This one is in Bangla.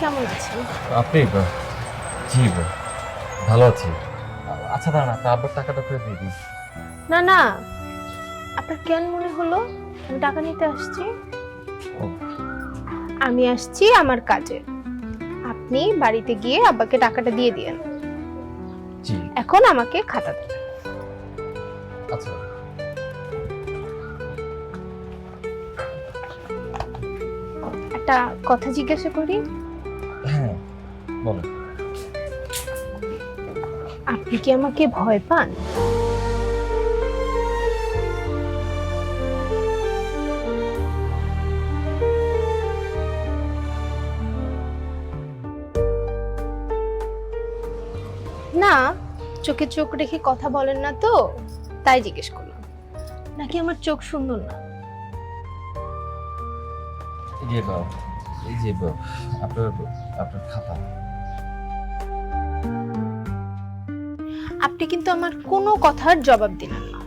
কেমন আছেন? আপনি জি ভালো আছি। আচ্ছা দাঁড়ান আপনার আব্বার টাকাটা ফেরত দিয়ে দিই না না। আপনার কেন মনে হলো? আমি টাকা নিতে আসছি। আমি আসছি আমার কাজে। আপনি বাড়িতে গিয়ে আব্বাকে টাকাটা দিয়ে দিয়েন। জি। এখন আমাকে খাতা দেন। আচ্ছা। একটা কথা জিজ্ঞাসা করি। হ্যাঁ বলো। আপনি কি আমাকে ভয় পান? না চোখে চোখ রেখে কথা বলেন না তো তাই জিজ্ঞেস করলাম। নাকি আমার চোখ সুন্দর না? এই যে আপনার আপনার খাতা। আপনি কিন্তু আমার কোনো কথার জবাব দিলেন না।